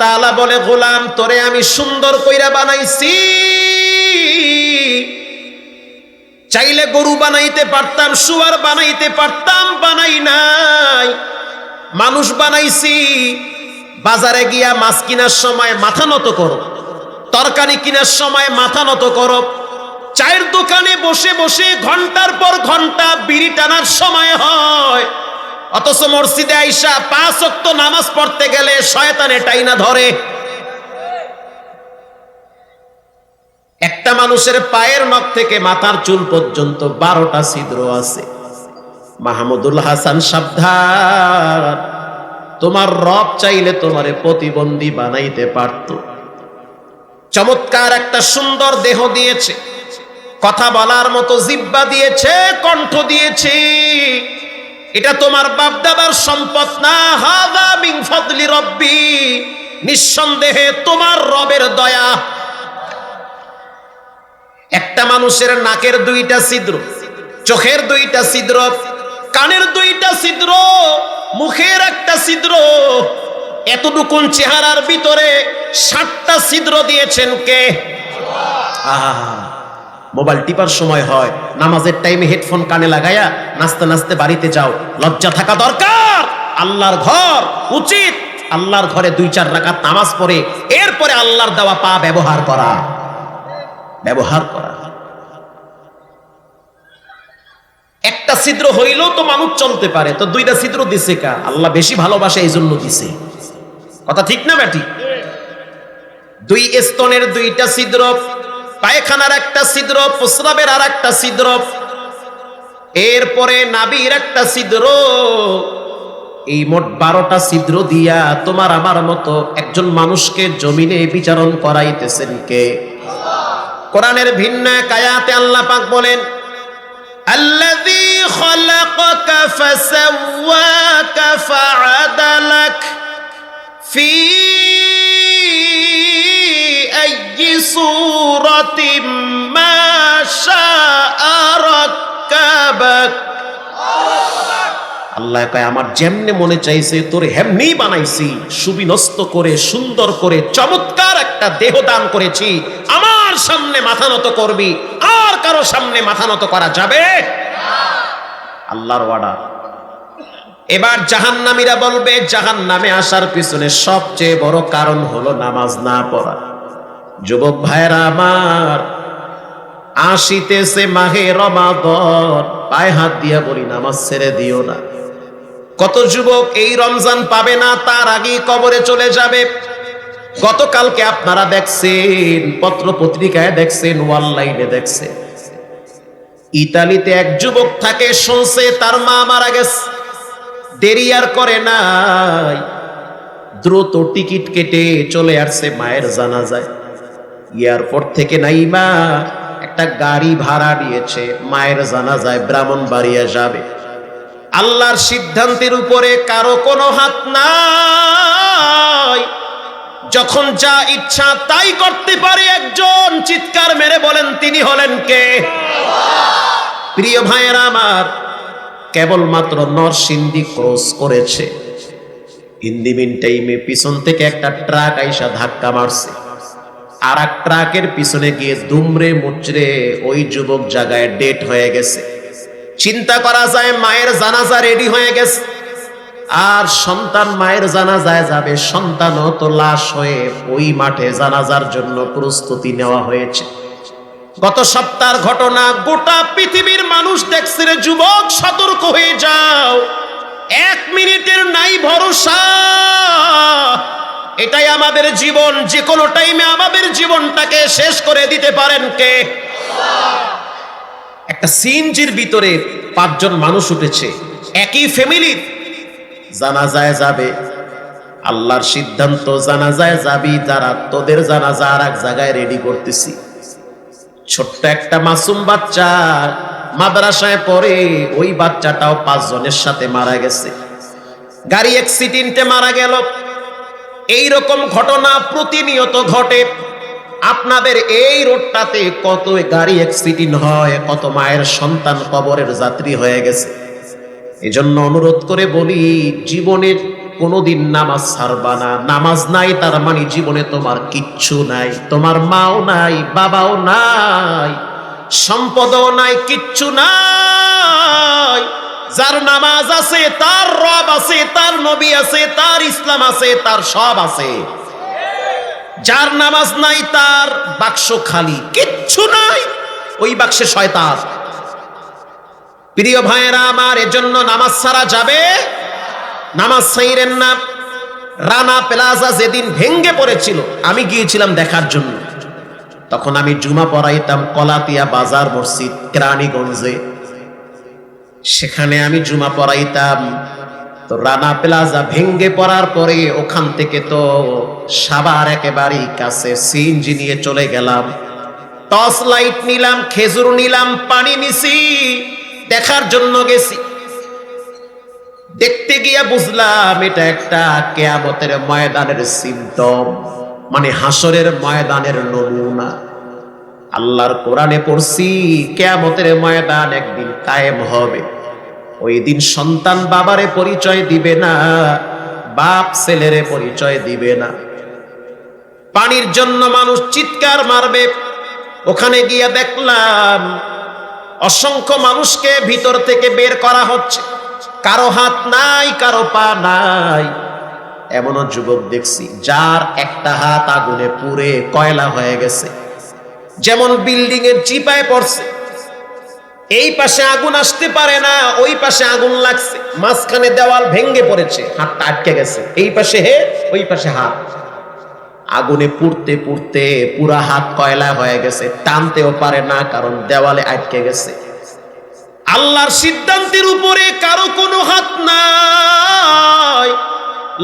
তাআলা বলে, গোলাম, তোরে আমি সুন্দর কইরা বানাইছি। চাইলে গরু বানাইতে পারতাম শুয়ার বানাইতে পারতাম, বানাই নাই। মানুষ বানাইছি। বাজারে গিয়া মাছ কিনার সময় মাথা নত করো, তরকারি কিনার সময় মাথা নত করো। চায়ের দোকানে বসে বসে ঘণ্টার পর ঘণ্টা বিড়ি টানার সময় হয়। অথচ মসজিদে আইসা পাঁচ অক্ত নামাজ পড়তে গেলে শয়তানে টাইনা ধরে। একটা মানুষের পায়ের নখ থেকে মাথার চুল পর্যন্ত বারোটা ছিদ্র আছে। মাহমুদুল হাসান, সাবধান। তোমার রব চাইলে তোমারে প্রতিবন্ধী বানাইতে পারত। চমৎকার একটা সুন্দর দেহ দিয়েছে। কথা বলার মতো জিব্বা দিয়েছে, কণ্ঠ দিয়েছে। এটা তোমার বাপ দাদার সম্পদ না। হাদা মিন ফদলি রব্বি। নিঃসন্দেহে তোমার রবের দয়া। একটা মানুষের নাকের দুইটা ছিদ্র, চোখের দুইটা ছিদ্র, কানের দুইটা ছিদ্র, মুখের একটা ছিদ্র, এতটুকুন চেহারার ভিতরে সাতটা ছিদ্র দিয়েছেন কে? আহা। মোবাইল টিপার সময় হয়। নামাজের টাইমে হেডফোন কানে লাগায়া নাচতে নাচতে বাড়িতে যাও। লজ্জা থাকা দরকার। আল্লাহর ঘর উচিত। আল্লাহর ঘরে দুই চার রাকাত নামাজ পড়ে, এরপরে আল্লাহর দেওয়া পা ব্যবহার করা। ব্যবহার করা। একটা ছিদ্র হইলেও তো মানুষ চলতে পারে। তো দুইটা ছিদ্র দিছে কা? আল্লাহ বেশি ভালোবাসে এই জন্য দিছে। কথা ঠিক না, ব্যাটি? দুই স্তনের দুইটা ছিদ্র পায়খানার একটা ছিদ্র প্রস্রাবের আর একটা ছিদ্র এরপরে নাবির একটা ছিদ্র এই মোট বারোটা ছিদ্র দিয়া তোমার আমার মতো একজন মানুষকে জমিনে বিচারণ করাইতেছেন কে? কোরআনের ভিন্ন কায়াতে আল্লাহ পাক বলেন, আল্লাযী أي صورة ما شاء ركبك আল্লাহ কয় আমার যেমনে মনে চাইছে তোর হেমনি বানাইছি সুবিনস্ত করে সুন্দর করে চমৎকার একটা দেহ দান করেছি আমার সামনে মাথা নত করবি আর কারো সামনে মাথা নত করা যাবে আল্লাহর ওয়াডা এবার জাহান্নামীরা বলবে জাহান্নামে আসার পিছনে সবচেয়ে বড় কারণ হলো নামাজ না পড়া যুবক ভাইরা আমার, আসিতেছে মাহে রমাদন, পায়ে হাত দিয়া বলি, নামাজ ছেড়ে দিও না। কত যুবক এই রমজান পাবে না, তার আগেই কবরে চলে যাবে। গতকালকে আপনারা দেখছেন পত্র পত্রিকায় দেখছেন, অনলাইনে দেখছেন। ইতালিতে এক যুবক থাকে, শুনছে তার মা মারা গেছে। দেরি আর করে নাই। দ্রুত টিকিট কেটে চলে আসছে মায়ের জানা যায় এয়ারপোর্ট থেকে নাইমা একটা গাড়ি ভাড়া নিয়েছে, মায়ের জানা যায় ব্রাহ্মণ বাড়িয়া যাবে। আল্লাহর সিদ্ধান্তের উপরে কারও কোনো হাত নাই। যখন যা ইচ্ছা তাই করতে পারে একজন, চিৎকার মেরে বলেন, তিনি হলেন কে? প্রিয় ভাইয়েরা আমার, কেবলমাত্র নরসিংদী ক্রস করেছে। ইন্দিমিন টাইমে পিছন থেকে একটা ট্রাক আইসা ধাক্কা মারছে। আর এক ট্রাকের পিছনে গিয়ে দুমড়ে মুচড়ে ওই যুবক জায়গায় ডেট হয়ে গেছে। চিন্তা করা যায় মায়ের জানাজা রেডি হয়ে গেছে। আর সন্তান মায়ের জানাজায় যাবে, সন্তানও তো লাশ হয়ে ওই মাঠে জানাজার জন্য প্রস্তুতি নেওয়া হয়েছে। গত সপ্তাহের ঘটনা, গোটা পৃথিবীর মানুষ দেখছে যুবক, সতর্ক হয়ে যাও। এক মিনিটের নাই ভরসা। এটাই আমাদের জীবন। যে কোনো টাইমে আমাদের জীবনটাকে শেষ করে দিতে পারেন কে? একটা সিনজির ভিতরে পাঁচজন মানুষ উঠেছে। একই ফ্যামিলির জানাজায় যাবে। আল্লাহর সিদ্ধান্ত, জানাজায় যাবি, যারা তোদের জানা জানাজা আর এক জায়গায় রেডি করতেছি। ছোট্ট একটা মাসুম বাচ্চা মাদ্রাসায় পড়ে, ওই বাচ্চাটাও পাঁচজনের সাথে মারা গেছে। গাড়ি অ্যাক্সিডেন্টে মারা গেল। এই রকম ঘটনা প্রতিনিয়ত ঘটে। আপনাদের এই রোডটাতে কত গাড়ি অ্যাক্সিডেন্ট হয়, কত মায়ের সন্তান কবরের যাত্রী হয়ে গেছে। এজন্য অনুরোধ করে বলি জীবনের কোনোদিন নামাজ ছাড়বা না। নামাজ নাই, তার মানে জীবনে তোমার কিচ্ছু নাই। তোমার মাও নাই, বাবাও নাই, সম্পদও নাই, কিচ্ছু নাই। যার নামাজ আছে, তার রব আছে, তার নবী আছে, তার ইসলাম আছে, তার সব আছে। যার নামাজ নাই, তার বাক্স খালি, কিচ্ছু নাই, ওই বাক্সে শয়তান। প্রিয় ভাইয়েরা, আমার এজন্য নামাজ ছাড়া যাবে? নামাজ সাইরেন না। রানা প্লাজা যেদিন ভেঙ্গে পড়েছিল, আমি গিয়েছিলাম দেখার জন্য। তখন আমি জুমা পড়াইতাম কলাতিয়া বাজার মসজিদ, কেরানীগঞ্জে। সেখানে আমি জুমা পড়াইতাম। তো রানা প্লাজা ভেঙ্গে পড়ার পরে ওখান থেকে তো সাবার একেবারেই কাছে সিএনজি নিয়ে চলে গেলাম। টর্চ লাইট নিলাম, খেজুর নিলাম, পানি নিছি, দেখার জন্য গেছি। দেখতে গিয়া বুঝলাম এটা একটা কেয়ামতের ময়দানের সিমটম মানে হাসরের ময়দানের নমুনা। আল্লাহর কোরআনে পড়ছি, কেয়ামতের ময়দান একদিন কায়েম হবে। ওই দিন সন্তান বাবারে পরিচয় দিবে না, বাপ ছেলেরে পরিচয় দিবে না। পানির জন্য মানুষ চিৎকার মারবে। ওখানে গিয়া দেখলাম, অসংখ্য মানুষকে ভিতর থেকে বের করা হচ্ছে। কারও হাত নাই, কারও পা নাই। এমনও যুবক দেখছি, যার একটা হাত আগুনে পুড়ে কয়লা হয়ে গেছে। যেমন বিল্ডিং এর চিপায় পড়ছে। এই পাশে আগুন আসতে পারে না, ওই পাশে আগুন লাগছে। মাঝখানে দেওয়াল ভেঙ্গে পড়েছে, হাতটা আটকে গেছে। এই পাশে হে, ওই পাশে হাত। আগুনে পুড়তে পুড়তে পুরা হাত কয়লা হয়ে গেছে, টানতেও পারে না, কারণ দেওয়ালে আটকে গেছে। আল্লাহর সিদ্ধান্তের উপরে কারও কোনো হাত নাই।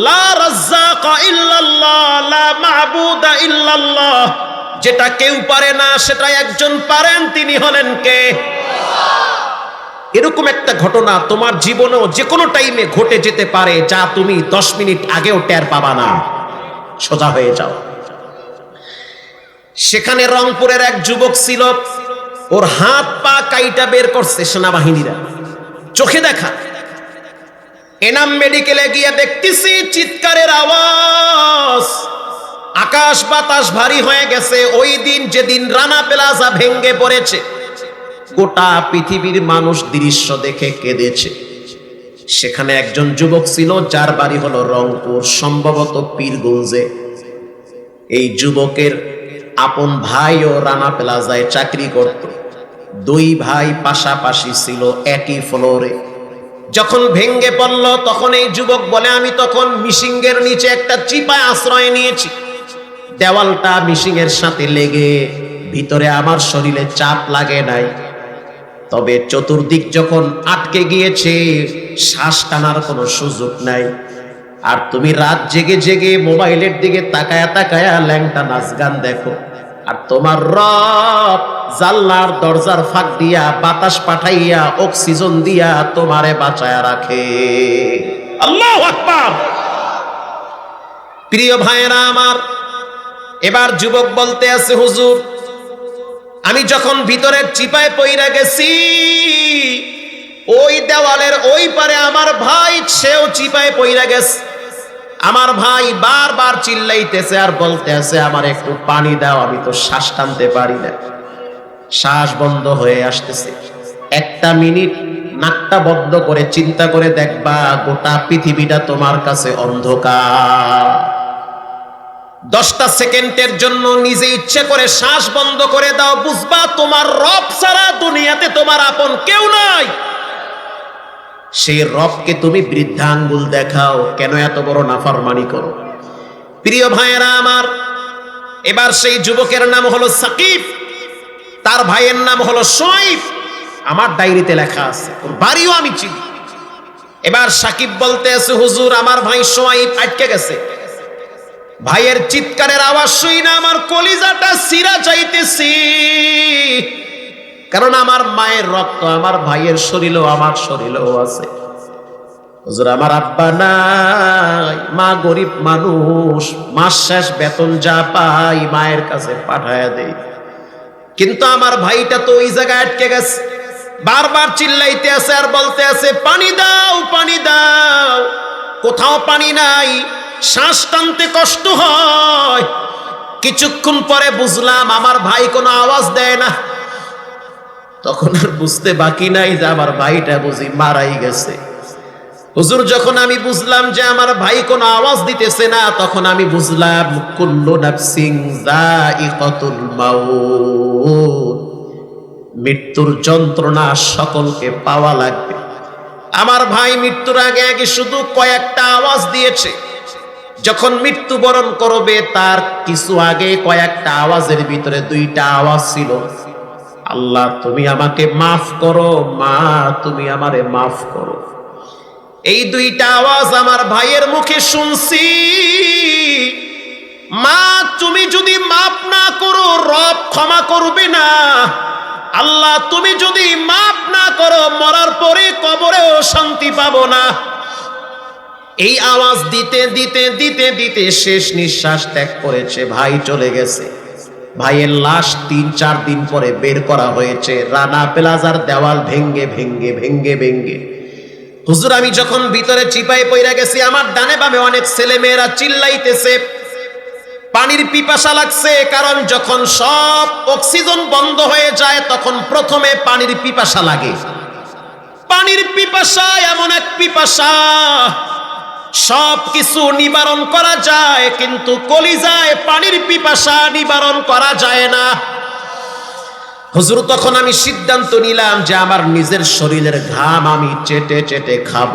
লা রাজ্জাকা ইল্লাল্লাহ, লা মাবুদা ইল্লাল্লাহ। যেটা কেউ পারে না, সেটা একজন পারেন, তিনি হলেন কে? এরকম একটা ঘটনা তোমার জীবনেও যে কোনো টাইমে ঘটে যেতে পারে, যা তুমি দশ মিনিট আগেও টের পাবা না। সোজা হয়ে যাও। সেখানে রংপুরের এক যুবক ছিল, ওর হাত পা কাইটা বের করছে সেনাবাহিনীরা। চোখে দেখা। এনাম মেডিকেলে গিয়ে দেখতেছি, চিৎকারের আওয়াজ। আকাশ বাতাস ভারী হয়ে গেছে, ওই দিন যেদিন রানা প্লাজা ভেঙ্গে পড়েছে, গোটা পৃথিবীর মানুষ দৃশ্য দেখে কেঁদেছে। সেখানে একজন যুবক ছিল, যার বাড়ি হলো রংপুর, সম্ভবত পীরগঞ্জে। এই যুবকের আপন ভাই ও রানা প্লাজায় চাকরি করত। দুই ভাই পাশাপাশি ছিল একই ফ্লোরে। যখন ভেঙ্গে পড়ল, তখন এই যুবক বলে, আমি তখন মিশিংয়ের নিচে একটা চিপায় আশ্রয় নিয়েছি। দেওয়ালটা মিশিংয়ের সাথে লেগে ভিতরে আমার শরীরে চাপ লাগে নাই। তবে চতুর্দিক যখন আটকে গিয়েছে, শ্বাস টানার কোনো সুযোগ নাই। আর তুমি রাত জেগে জেগে মোবাইলের দিকে তাকায়া তাকায়া ল্যাংটা নাচ গান দেখো। আর তোমার রব জাল্লার দরজার ফাঁক দিয়া বাতাস পাঠাইয়া অক্সিজেন দিয়া তোমারে বাঁচায়া রাখে। আল্লাহ প্রিয় ভাইয়েরা আমার এবার যুবক বলতে আছে, হুজুর, আমি যখন ভিতরের চিপায় পইরা গেছি, ওই দেওয়ালের ওই পারে আমার ভাই, সেও চিপায় পইরা গেছে। আমার ভাই বারবার চিল্লাইতেছে আর বলতে আছে আমার একটু পানি দাও, আমি তো শ্বাস টানতে পারি না। শ্বাস বন্ধ হয়ে আসতেছে। একটা মিনিট নাকটা বন্ধ করে চিন্তা করে দেখবা, গোটা পৃথিবীটা তোমার কাছে অন্ধকার। দশটা সেকেন্ডের জন্য নিজে ইচ্ছে করে শ্বাস বন্ধ করে দাও, বুঝবা তোমার রব ছাড়া দুনিয়াতে তোমার আপন কেউ নাই। সেই রবকে তুমি বৃদ্ধাঙ্গুল দেখাও, কেন এত বড় নাফরমানি করো? প্রিয় ভাইয়েরা আমার, এবার সেই যুবকের নাম হলো সাকিব, তার ভাইয়ের নাম হলো সোয়াইব আমার ডায়েরিতে লেখা আছে বাড়িও আমি চিনি। এবার সাকিব বলতে আছে, হুজুর, আমার ভাই সোয়াইফ আটকে গেছে। ভাইয়ের চিৎকারের আওয়াজ শুই না, আমার কলিজাটা সিরা চাইতেছি। কারণ আমার মায়ের রক্ত, আমার ভাইয়ের শরীরও, আমার শরীরেও আছে। হুজুর, আমার আব্বা নাই, মা গরিব মানুষ, মাস শেষ বেতন যা পাই মায়ের কাছে পাঠায় দেই। কিন্তু আমার ভাইটা তো ওই জায়গায় আটকে গেছে। বারবার চিল্লাইতে আছে আর বলতে আছে, পানি দাও পানি দাও, কোথাও পানি নাই শ্বাস টানতে কষ্ট হয়। কিছুক্ষণ পরে বুঝলাম আমার ভাই কোনো আওয়াজ দেয় না। তখন আর বুঝতে বাকি নাই যে আমার ভাইটা বুঝি মারাই গেছে। হুজুর, যখন আমি বুঝলাম যে আমার ভাই কোনো আওয়াজ দিতেছে না, তখন আমি বুঝলাম, কুল্লু নাফসিং যায়িকাতুল মাউত। মৃত্যুর যন্ত্রণা সকলকে পাওয়া লাগবে। আমার ভাই মৃত্যুর আগে আগে শুধু কয়েকটা আওয়াজ দিয়েছে। যখন মৃত্যুবরণ করবে, তার কিছু আগে কয়েকটা আওয়াজের ভিতরে দুইটা আওয়াজ ছিল। আল্লাহ, তুমি আমাকে মাফ করো, মা, তুমি আমারে মাফ করো। এই দুইটা আওয়াজ আমার ভাইয়ের মুখে শুনছি। মা, তুমি যদি মাফ না করো, রব ক্ষমা করবে না। আল্লাহ, তুমি যদি মাফ না করো, মরার পরে কবরেও শান্তি পাবো না। এই আওয়াজ দিতে দিতে দিতে দিতে শেষ নিঃশ্বাস ত্যাগ করেছে। ভাই চলে গেছে। ভাইয়ের লাশ তিন, চার দিন পরে বের করা হয়েছে। রানা প্লাজার দেওয়াল ভেঙ্গে ভেঙ্গে ভেঙ্গে ভেঙ্গে। হুজুর, আমি যখন ভিতরে চিপাই পইরা গেছি, আমার ডানে বামে অনেক ছেলে মেয়েরা চিল্লাইতেছে। পানির পিপাসা লাগছে, কারণ যখন সব অক্সিজেন বন্ধ হয়ে যায়, তখন প্রথমে পানির পিপাসা লাগে। পানির পিপাসা, এমন এক পিপাসা। সব কিছু নিবারণ করা যায়, কিন্তু কলিজায় পানির পিপাসা নিবারণ করা যায় না। হুজুর, তখন আমি সিদ্ধান্ত নিলাম যে আমার নিজের শরীরের ঘাম আমি চেটে চেটে খাব।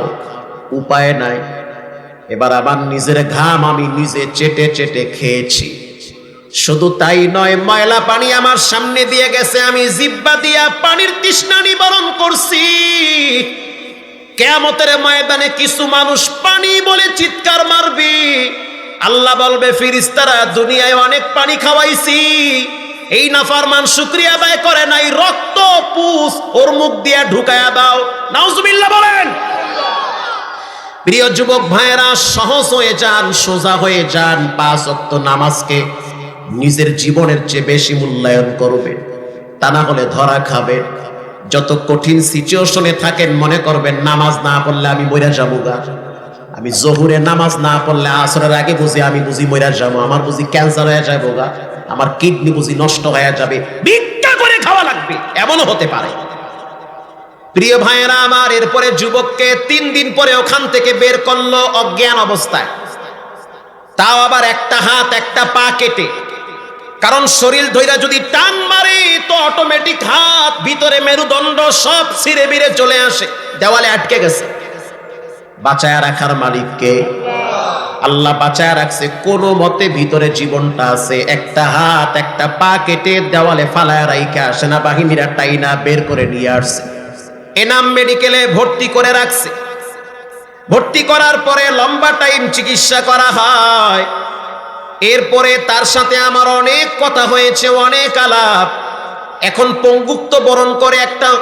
উপায় নাই। এবার আমার নিজের ঘাম আমি নিজে চেটে চেটে খেয়েছি। শুধু তাই নয়, ময়লা পানি আমার সামনে দিয়ে গেছে, আমি জিব্বা দিয়া পানির তৃষ্ণা নিবারণ করছি। কেমতের ময়দানে কিছু মানুষ পানি বলে চিৎকার মারবি। আল্লাহ বলবে, ফিরিস্তারা, দুনিয়ায় অনেক পানি খাওয়াইছি। এই নাফারমান শুক্রিয়া আদায় করে নাই, রক্ত, পুষ ওর মুখ দিয়া ঢুকায়া দাও। নাউজুবিল্লাহ বলেন। প্রিয় যুবক ভাইয়েরা, সহজ হয়ে যান, সোজা হয়ে যান, পাঁচ অক্ত নামাজকে নিজের জীবনের চেয়ে বেশি মূল্যায়ন করবে। তা না হলে ধরা খাবে। যত কঠিন সিচুয়েশনে থাকেন, মনে করবেন নামাজ না পড়লে আমি মইরা যাব গা। আমি জহুরে নামাজ না পড়লে আসরের আগে বুঝি আমি বুঝি মইরা যাব। আমার বুঝি ক্যান্সার হয়ে যাব গা। আমার কিডনি বুঝি নষ্ট হয়ে যাবে। ভিক্ষা করে খাওয়া লাগবে। এমনও হতে পারে। প্রিয় ভাইয়েরা আমার, এরপরে যুবককে তিন দিন পরে ওখান থেকে বের করল অজ্ঞান অবস্থায়। তাও আবার একটা হাত, একটা পা কেটে। কারণ শরীর ধৈরা যদি টান মারে, তো অটোমেটিক হাত, ভিতরে মেরুদণ্ড সব ছিঁড়ে বিড়ে চলে আসে। দেওয়ালে আটকে গেছে। বাঁচায় রাখার মালিককে। আল্লাহ বাঁচায় রাখছে। কোন মতে ভিতরে জীবনটা আছে। একটা হাত, একটা পা কেটে দেওয়ালে ফালায় রাইকা সেনাবাহিনীরা টাইনা বের করে নিয়ে আসছে। এনাম মেডিকেলে ভর্তি করে রাখছে। ভর্তি করার পরে লম্বা টাইম চিকিৎসা করা হয়। এরপরে তার সাথে আমার অনেক কথা হয়েছে, অনেক আলাপ। এখন পঙ্গুক্ত বরণ করে একটা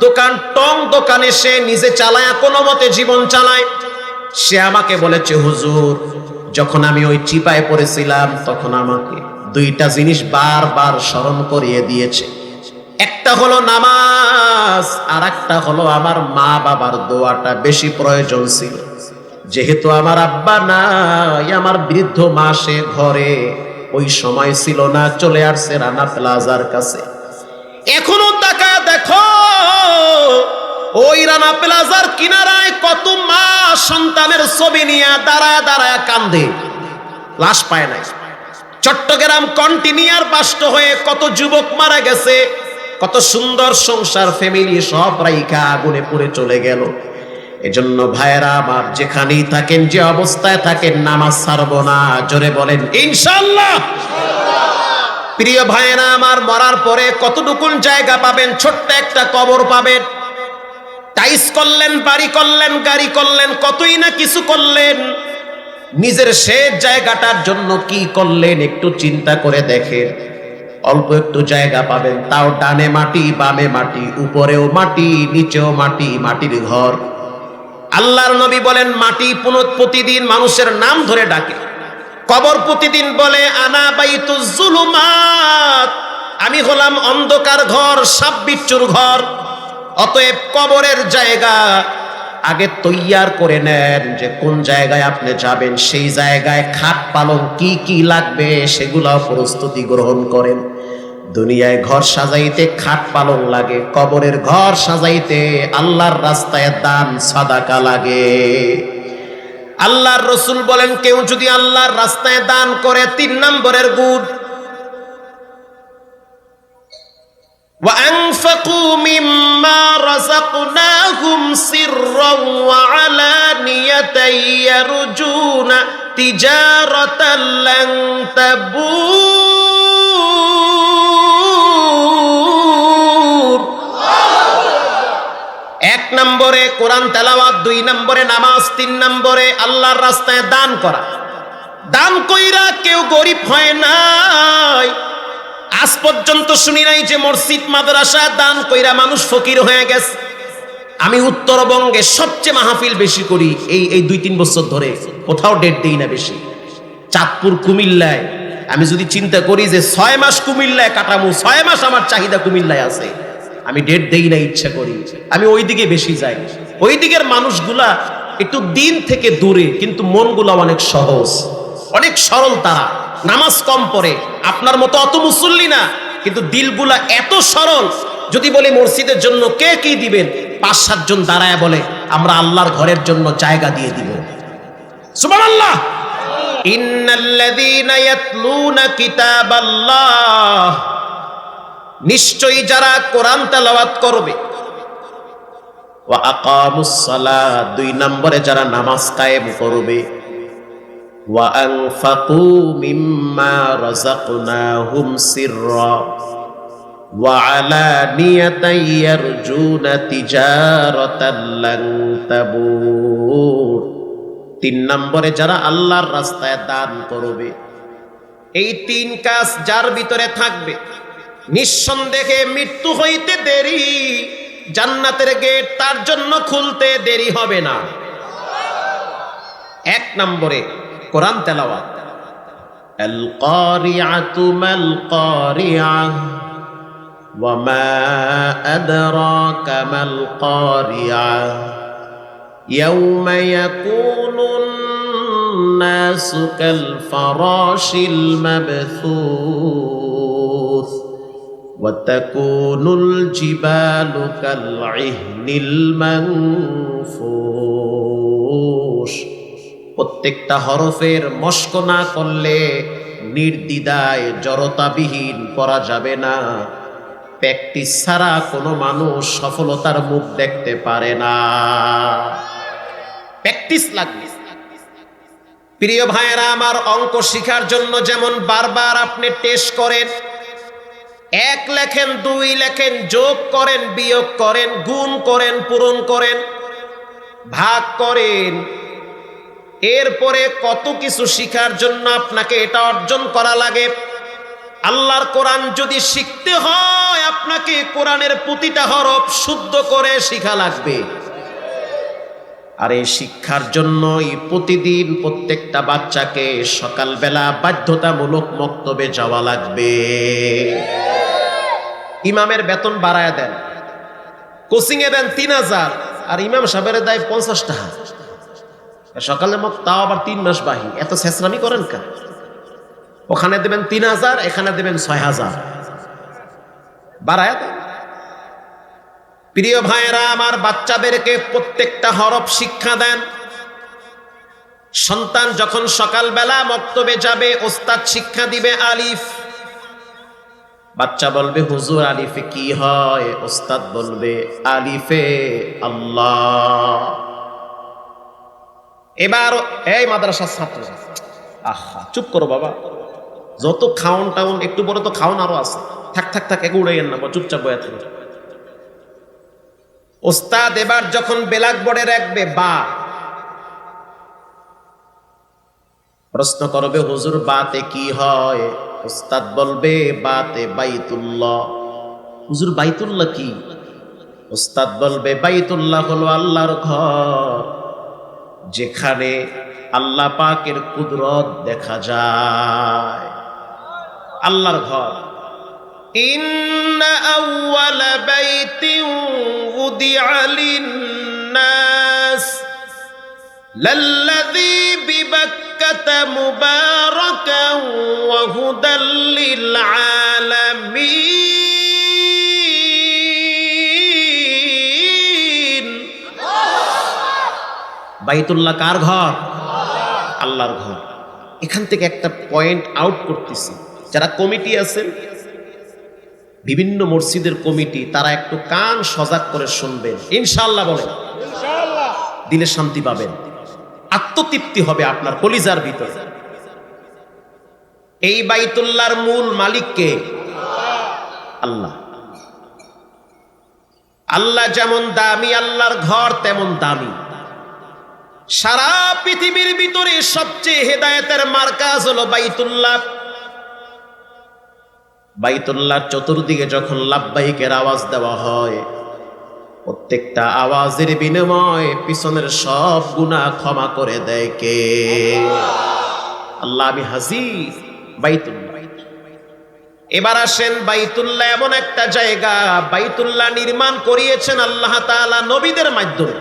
দোকান, টং দোকানে সে নিজে চালায়, কোনো মতে জীবন চালায়। সে আমাকে বলেছে, হুজুর, যখন আমি ওই চিপায় পড়েছিলাম, তখন আমাকে দুইটা জিনিস বারবার স্মরণ করিয়ে দিয়েছে। একটা হলো নামাজ আর একটা হলো আমার মা বাবার দোয়াটা বেশি প্রয়োজন ছিল। যেহেতু আমার আব্বা নাই, আমার বৃদ্ধ মাসে ঘরে, ওই সময় ছিল না, চলে আসছে রানা প্লাজার কাছে। এখনও টাকা দেখো, ওই রানা প্লাজার কিনারায় কত মা সন্তানের ছবি নিয়ে দাঁড়ায় দাঁড়ায় কান্দে। লাশ পায় নাই। চট্টগ্রাম কন্টিনিয়ার বাষ্ট হয়ে কত যুবক মারা গেছে, কত সুন্দর সংসার, ফ্যামিলি সব রাইকা আগুনে পুড়ে চলে গেল। এজন্য ভাইয়েরা আমার যেখানেই থাকেন, যে অবস্থায় থাকেন, নামাজ ছাড়বো না। জোরে বলেন ইনশাল্লাহ প্রিয় ভাইয়েরা আমার মরার পরে কতটুকুন জায়গা পাবেন, ছোট্ট একটা কবর পাবেন। টাইস করলেন, বাড়ি করলেন, গাড়ি করলেন, কতই না কিছু করলেন। নিজের শেষ জায়গাটার জন্য কি করলেন একটু চিন্তা করে দেখেন। অল্প একটু জায়গা পাবেন, তাও ডানে মাটি, বামে মাটি, উপরেও মাটি, নিচেও মাটি, মাটির ঘর। আল্লাহর নবী বলেন, মাটি পুনঃ প্রতিদিন মানুষের নাম ধরে ডাকে। কবর প্রতিদিন বলে, আনা বাইতু জুলুমাত। আমি হলাম অন্ধকার ঘর, সাপ ঘর। অতএব কবরের জায়গা আগে তৈয়ার করে নেন যে কোন জায়গায় আপনি যাবেন, সেই জায়গায় খাট পালং কি কি লাগবে সেগুলো প্রস্তুতি গ্রহণ করেন। দুনিয়ায় ঘর সাজাইতে খাট পালং লাগে কবরের ঘর সাজাইতে আল্লাহর রাস্তায় দান সাদাকা লাগে আল্লাহর রসুল বলেন কেউ যদি আল্লাহর রাস্তায় দান করে তিন নম্বরের গুণ وأنفقوا مما رزقناهم سرا وعلانية يرجون تجارة لن تبور নম্বরে কোরআন তেলাওয়াত, দুই নম্বরে নামাজ, তিন নম্বরে আল্লাহর রাস্তায় দান করা। দান কইরা কেউ গরিব হয় নাই। আজ পর্যন্ত শুনি নাই যে মসজিদ, মাদ্রাসা, দান কইরা মানুষ ফকির হয়ে গেছে। আমি উত্তরবঙ্গে সবচেয়ে মাহফিল বেশি করি এই এই দুই তিন বছর ধরে। কোথাও ডেট দেই না বেশি। চাঁদপুর, কুমিল্লায়। আমি যদি চিন্তা করি যে ছয় মাস কুমিল্লায় কাটামু, ছয় মাস আমার চাহিদা কুমিল্লায় আছে। আমি ডেট দেই না, ইচ্ছা করি। আমি ওই দিকে বেশি যাই। ওই দিকের মানুষগুলা একটু দিন থেকে দূরে, কিন্তু মনগুলা অনেক সহজ। অনেক সরল তারা। নামাজ কম পড়ে। আপনার মতো অত মুসল্লি না, কিন্তু দিলগুলা এত সরল। যদি বলি মসজিদের জন্য কে কি দিবেন, পাঁচ সাতজন দাঁড়ায় বলে, আমরা আল্লাহর ঘরের জন্য জায়গা দিয়ে দিব। সুবহানাল্লাহ! ইন্নাল্লাযীনা ইয়াতলুনা কিতাবাল্লাহ। নিশ্চয়ই যারা কোরআন তেলাওয়াত করবে। দুই নম্বরে যারা নামাজ কায়েম করবে। তিন নম্বরে যারা আল্লাহর রাস্তায় দান করবে। এই তিন কাজ যার ভিতরে থাকবে? নিঃসন্দেহে মৃত্যু হইতে দেরি জান্নাতের গেট তার জন্য খুলতে দেরি হবে না এক নম্বরে কোরআন তেলাওয়াত আল কারিআতু মাল কারিআহ وما أدراك ما القارعة يوم يكون الناس كالفراش المبثوث وتكون الجبال كالعهن المنفوش প্রত্যেকটা হরফের মস্ক না করলে নির্দ্বিধায় জড়তাবিহীন করা যাবে না প্র্যাকটিস ছাড়া কোনো মানুষ সফলতার মুখ দেখতে পারে না প্র্যাকটিস লাগবে প্রিয় ভাইয়েরা আমার অঙ্ক শিখার জন্য যেমন বারবার আপনি টেস্ট করেন এক লেখেন, দুই লেখেন, যোগ করেন, বিয়োগ করেন, গুণ করেন, পূরণ করেন, ভাগ করেন। এরপরে কত কিছু শিখার জন্য আপনাকে এটা অর্জন করা লাগে? আল্লাহর কোরআন যদি শিখতে হয়, আপনাকে কোরআনের প্রতিটা হরফ শুদ্ধ করে শিখা লাগবে। আর এই শিক্ষার জন্যই প্রতিদিন প্রত্যেকটা বাচ্চাকে সকালবেলা বাধ্যতামূলক মক্তবে যাওয়া লাগবে। ইমামের বেতন বাড়ায় দেন। কোচিং এ দেন তিন হাজার, আর ইমাম সাহেবের দেয় পঞ্চাশ টাকা। সকালে মত তাও আবার তিন মাস বাহি। এত শেষরামি করেন কেন? ওখানে দেবেন তিন হাজার, এখানে দেবেন ছয় হাজার। বাড়ায় দেন। প্রিয় ভাইয়েরা, আমার বাচ্চাদেরকে প্রত্যেকটা হরফ শিক্ষা দেন। সন্তান যখন সকালবেলা মক্তবে যাবে, ওস্তাদ শিক্ষা দিবে আলিফ। বাচ্চা বলবে, হুজুর আলিফে কি হয়? ওস্তাদ বলবে, আলিফে আল্লাহ। এবার এই মাদ্রাসার ছাত্র, আহা, চুপ করো বাবা। যত খাওন টাউন একটু বড় তো খাওন আরও আছে। থাক থাক থাক, একে উড়াইয়েন না চুপচাপ বয়ে থাকুন ওস্তাদ এবার যখন বেলাক বোর্ডে রাখবে, বা। প্রশ্ন করবে, হুজুর, বাতে কি হয়? ওস্তাদ বলবে, বাতে বাইতুল্লাহ। হুজুর, বাইতুল্লাহ কি? ওস্তাদ বলবে, বাইতুল্লাহ হলো আল্লাহর ঘর, যেখানে আল্লাহ পাকের কুদরত দেখা যায়। আল্লাহর ঘর। إن أول بيت وضع للناس الناس للذي ببكة مباركا وهدى للعالمين বাইতুল্লাহ কার ঘর আল্লাহর ঘর এখান থেকে একটা পয়েন্ট আউট করতেছি যারা কমিটি আছেন বিভিন্ন মসজিদের কমিটি তারা একটু কান সজাগ করে শুনবেন ইনশাল্লাহ বলেন দিলে শান্তি পাবেন। আত্মতৃপ্তি হবে আপনার কলিজার ভিতরে। এই বাইতুল্লাহর মূল মালিককে আল্লাহ। আল্লাহ যেমন দামি আল্লাহর ঘর তেমন দামি। সারা পৃথিবীর ভিতরে সবচেয়ে হেদায়েতের মার্কাজ হলো বাইতুল্লাহ। বাইতুল্লাহ চতুর্দিকে যখন লাভবাহিকের আওয়াজ দেওয়া হয়, প্রত্যেকটা আওয়াজের বিনিময় পিছনের সব গুণা ক্ষমা করে দেয় কে? আল্লাহ, আমি হাজির। এবার আসেন বাইতুল্লাহ, এমন একটা জায়গা বাইতুল্লাহ নির্মাণ করিয়েছেন আল্লাহ তাআলা নবীদের মাধ্যমে।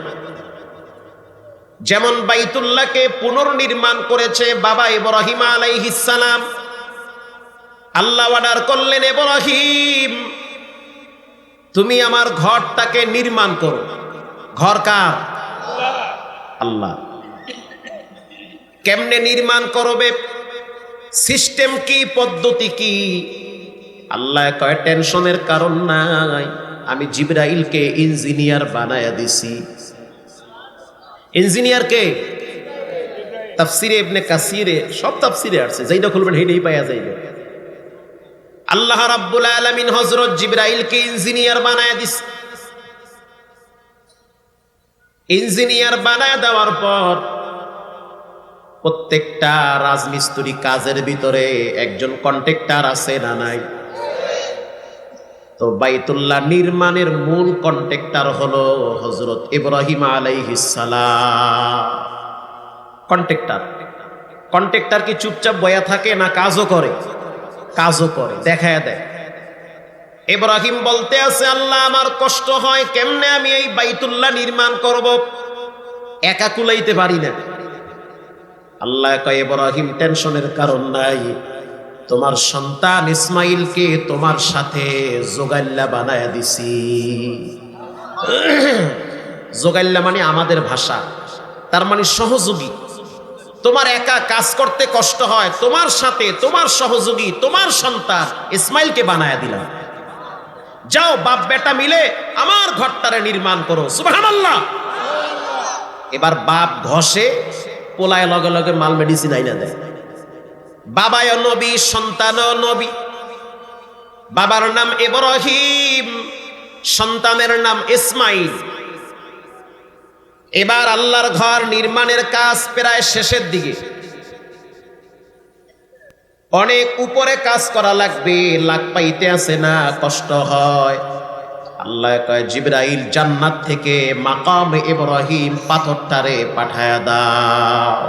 যেমন বাইতুল্লাহকে পুনর্নির্মাণ করেছে বাবা ইব্রাহিম আলাইহিস সালাম আল্লাহ অর্ডার করলেন ইব্রাহিম তুমি আমার ঘরটাকে নির্মাণ করো। ঘর কার? আল্লাহ। কেমনে নির্মাণ করবে? সিস্টেম কি, পদ্ধতি কি? আল্লাহ কয়, টেনশনের কারণ নাই, আমি জিব্রাইলকে ইঞ্জিনিয়ার বানায়া দিছি। ইঞ্জিনিয়ার কে? তাফসিরে ইবনে কাসিরে, সব তাফসিরে আসছে যেইটা খুলবেন সেইটাই পাওয়া যাইবে। আল্লাহ রাব্বুল আলামিন হযরত জিবরাইলকে ইঞ্জিনিয়ার বানায় দিস। ইঞ্জিনিয়ার বানায় দেওয়ার পর প্রত্যেকটা রাজমিস্ত্রি কাজের ভিতরে একজন কন্ট্রাক্টর আছে না নাই? তো বাইতুল্লাহ নির্মাণের মূল কন্ট্রাক্টর হলো হজরত ইব্রাহিম আলাইহিস সালাম। কন্ট্রাক্টর। কন্ট্রাক্টর কি চুপচাপ বয়া থাকে না কাজও করে? কাজও করে, দেখায় দেয়। ইব্রাহিম বলতে আছে, আল্লাহ, আমার কষ্ট হয়, কেমনে আমি এই বাইতুল্লাহ নির্মাণ করব? একা কুলাইতে পারি না। আল্লাহ কয়, ইব্রাহিম, টেনশনের কারণ নাই। তোমার সন্তান ইসমাইলকে তোমার সাথে জোগাল্লা বানায়া দিছি। জোগাল্লা মানে আমাদের ভাষা, তার মানে সহযোগী। তোমার একা কাজ করতে কষ্ট হয়, তোমার সাথে তোমার সহযোগী, তোমার সন্তান ইসমাইলকে বানায়া দিলাম। যাও বাপ বেটা মিলে আমার ঘরটারে নির্মাণ করো। সুবহানাল্লাহ। এবার বাপ ঘষে পোলায় লগে লগে মাল মেডিসিন আইনা দেয়। বাবায় নবী সন্তানও নবী। বাবার নাম ইব্রাহিম সন্তানের নাম ইসমাইল। এবার আল্লাহর ঘর নির্মাণের কাজ প্রায় শেষের দিকে। অনেক উপরে কাজ করা লাগবে লাগ পাইতে আছে না, কষ্ট হয়। আল্লাহ কয়, জিব্রাইল জান্নাত থেকে মাকাম ইব্রাহিম পাথরটারে পাঠায় দাও।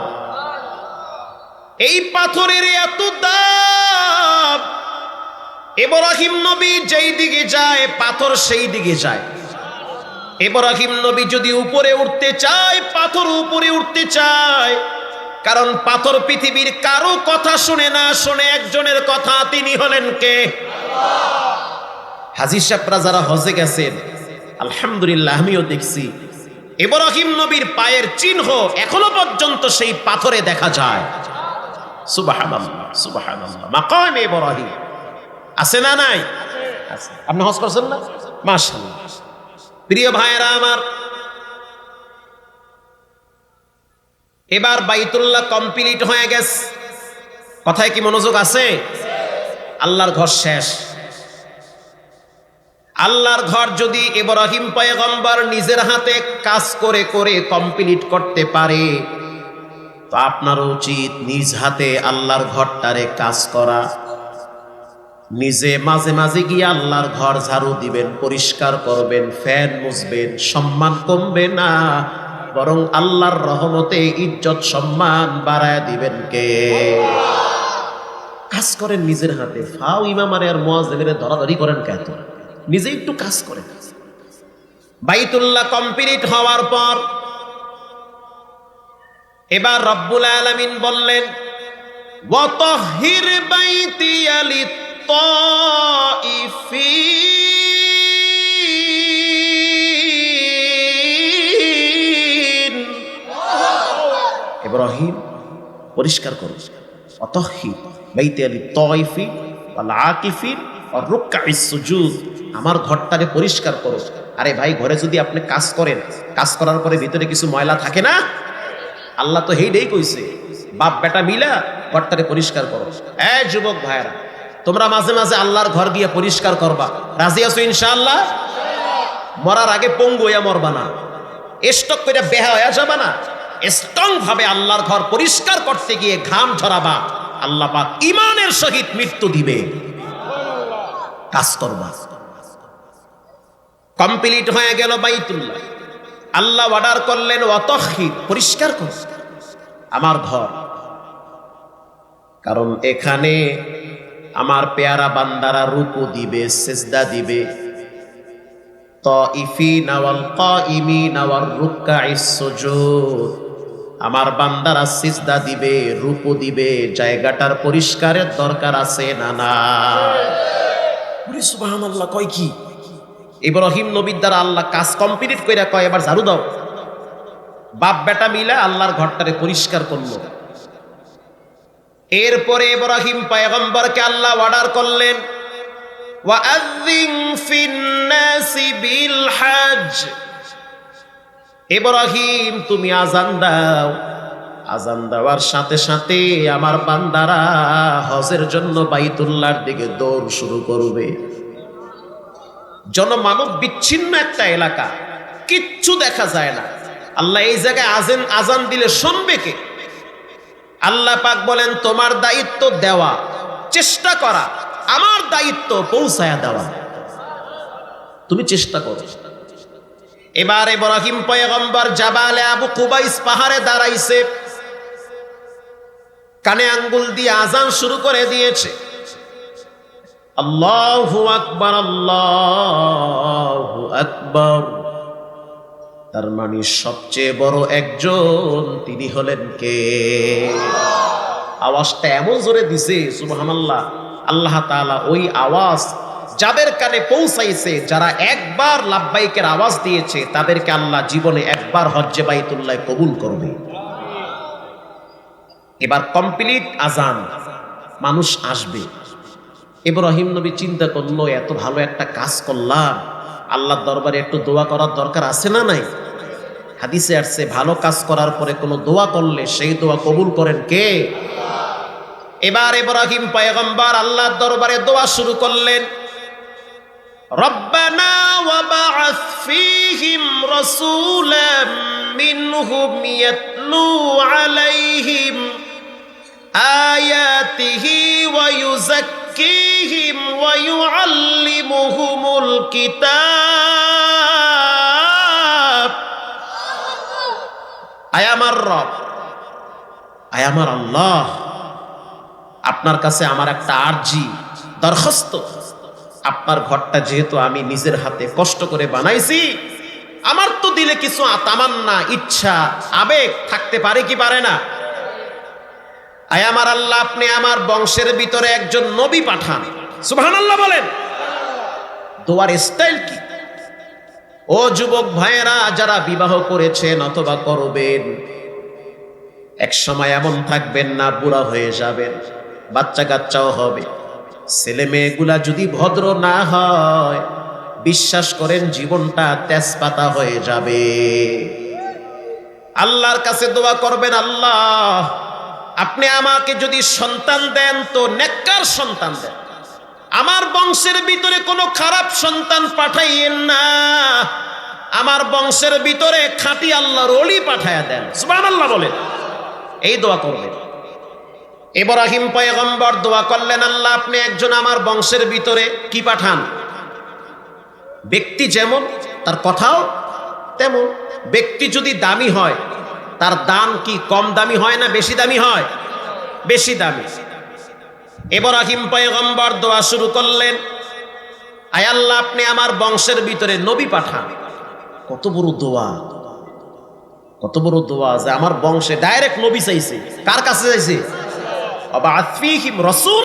এই পাথরের এত দাম, ইব্রাহিম নবী যেই দিকে যায়, পাথর সেই দিকে যায়। ইব্রাহিম নবী যদি উপরে উঠতে চায় পাথর উপরে উঠতে চায় কারণ পাথর পৃথিবীর কারও কথা শুনে না শুনে একজনের কথা তিনি হলেন কে? হাজির সাহেবরা যারা হজে গেছেন আলহামদুলিল্লাহ আমিও দেখছি ইব্রাহিম নবীর পায়ের চিহ্ন এখনও পর্যন্ত সেই পাথরে দেখা যায়। মাকাম ইব্রাহিম। আছে না নাই? আপনি হজ করছেন না? মাশাআল্লাহ। প্রিয় ভাইয়েরা আমার, এবার বাইতুল্লাহ কমপ্লিট হয়ে গেছে। কথায় কি মনোযোগ আছে? আল্লাহর ঘর শেষ। আল্লাহর ঘর যদি ইব্রাহিম পয়গম্বর নিজের হাতে কাজ করে করে কমপ্লিট করতে পারে, তো আপনার উচিত নিজ হাতে আল্লাহর ঘরটারে কাজ করা। নিজে মাঝে মাঝে গিয়ে আল্লাহর ঘর ঝাড়ু দিবেন, পরিষ্কার করবেন, ফ্যান মুছবেন, সম্মান কমবে না, বরং আল্লাহর রহমতে ইজ্জত, সম্মান বাড়ায় দিবেন কে? কাজ করেন নিজের হাতে। ফাও ইমামারে আর মোয়াজেমের ধরাধরি করেন কেত নিজে একটু কাজ করেন। বাইতুল্লাহ কমপ্লিট হওয়ার পর এবার রব্বুল আলামিন বললেন ইব্রাহিম পরিষ্কার করো। অতহি বাইতে আলি তয়ফি আকিফিন সুজুদ আমার ঘরটাকে পরিষ্কার করো। আরে ভাই, ঘরে যদি আপনি কাজ করেন, কাজ করার পরে ভিতরে কিছু ময়লা থাকে না? আল্লাহ তো হেইডেই কইছে বাপ বেটা মিলা ঘরটাকে পরিষ্কার করো। এ যুবক ভাইরা তোমরা মাঝে মাঝে আল্লাহর ঘর গিয়ে পরিষ্কার করবা। রাজি আছো ইনশাআল্লাহ? মরার আগে পঙ্গু হইয়া মরবা না। স্টক করে বেহা হয়ে যাবা না। স্ট্রং ভাবে আল্লাহর ঘর পরিষ্কার করতে গিয়ে ঘাম ঝরাবা। আল্লাহ পাক ইমানের সহিত মৃত্যু দিবে। কাজ করবা। কমপ্লিট হয়ে গেল বাইতুল্লাহ। আল্লাহ অর্ডার করলেন অতহিত পরিষ্কার কর। আমার ঘর। কারণ এখানে আমার পেয়ারা বান্দারা রূপো দিবে সেজদা দিবে। আমার বান্দারা সিজদা দিবে রূপো দিবে জায়গাটার পরিষ্কারের দরকার আছে না না? কয় কি? ইব্রাহিম নবীর দ্বারা আল্লাহ কাজ কমপ্লিট কইরা কয় এবার ঝাড়ু দাও। বাপ বেটা মিলে আল্লাহর ঘরটারে পরিষ্কার করল। এরপরে ইব্রাহিম পয়গম্বরকে আল্লাহ অর্ডার করলেন ইব্রাহিম, তুমি আজান দাও। আজান দেওয়ার সাথে সাথে আমার বান্দারা হজের জন্য বাইতুল্লাহর দিকে দৌড় শুরু করবে। জনমানব বিচ্ছিন্ন একটা এলাকা, কিচ্ছু দেখা যায় না। আল্লাহ এই জায়গায় আজান আজান দিলে শুনবে কে? আল্লাহ পাক বলেন, তোমার দায়িত্ব দেওয়া, চেষ্টা করা, আমার দায়িত্ব পৌঁছায়া দেওয়া। তুমি চেষ্টা করো। এবার ইব্রাহিম পয়গম্বর জাবালে আবু কুবাইস পাহাড়ে দাঁড়াইছে। কানে আঙ্গুল দিয়ে আজান শুরু করে দিয়েছে। আল্লাহু আকবার আল্লাহু আকবার। তার মানে সবচেয়ে বড় একজন তিনি হলেন কে? আওয়াজটা এমন জোরে দিছে, সুবহানাল্লাহ, আল্লাহ তাআলা ওই আওয়াজ যাদের কানে পৌঁছাইছে, যারা একবার লাভবাইকের আওয়াজ দিয়েছে, তাদেরকে আল্লাহ জীবনে একবার হজ্জে বাইতুল্লাহ কবুল করবে। এবার কমপ্লিট আজান মানুষ আসবে। ইব্রাহিম নবী চিন্তা করল, এত ভালো একটা কাজ করলাম। আল্লাহর দরবারে একটু দোয়া করার দরকার আছে না নাই হাদিসে আসছে ভালো কাজ করার পরে কোনো দোয়া করলে সেই দোয়া কবুল করেন কে এবার ইব্রাহিম পয়গম্বর আল্লাহর দরবারে দোয়া শুরু করলেন ربنا وبعث فيهم رسولا منهم يتلو عليهم آياته ويزكيهم ويعلمهم الكتاب আয় আমার রব আয় আমার আল্লাহ আপনার কাছে আমার একটা আর্জি দরখাস্ত আপনার ঘরটা যেহেতু আমি নিজের হাতে কষ্ট করে বানাইছি আমার তো দিলে কিছু তামান্না ইচ্ছা আবেগ থাকতে পারে কি পারে না আয় আমার আল্লাহ, আপনি আমার বংশের ভিতরে একজন নবী পাঠান। সুবহান আল্লাহ বলেন। দোয়ার স্টাইল কি? ও যুবক ভাইয়েরা, যারা বিবাহ করেছেন অথবা করবেন, এক সময় এমন থাকবেন না, বুড়া হয়ে যাবেন বাচ্চা কাচ্চাও হবে। ছেলে মেয়েগুলা যদি ভদ্র না হয়, বিশ্বাস করেন জীবনটা তেজপাতা হয়ে যাবে। আল্লাহর কাছে দোয়া করবেন, আল্লাহ আপনি আমাকে যদি সন্তান দেন তো নেককার সন্তান দেন। আমার বংশের ভিতরে কোনো খারাপ সন্তান পাঠাইয়েন না। আমার বংশের ভিতরে খাঁটি আল্লাহর অলি পাঠাইয়া দেন। সুবান আল্লাহ বলেন। এই দোয়া করবেন। ইব্রাহিম পয়গম্বর দোয়া করলেন, আল্লাহ, আপনি একজন আমার বংশের ভিতরে কি পাঠান? ব্যক্তি যেমন, তার কথাও তেমন। ব্যক্তি যদি দামি হয় তার দাম কি কম দামি হয় না বেশি দামি হয়? বেশি দামি। ইব্রাহিম পয়গম্বর দোয়া শুরু করলেন, আয় আল্লাহ, আপনি আমার বংশের ভিতরে নবী পাঠান। কত বড় দোয়া। কত বড় দোয়া যে আমার বংশে ডাইরেক্ট নবী চাইছে। কার কাছে চাইছে? আবা আতফিহিম রাসূল।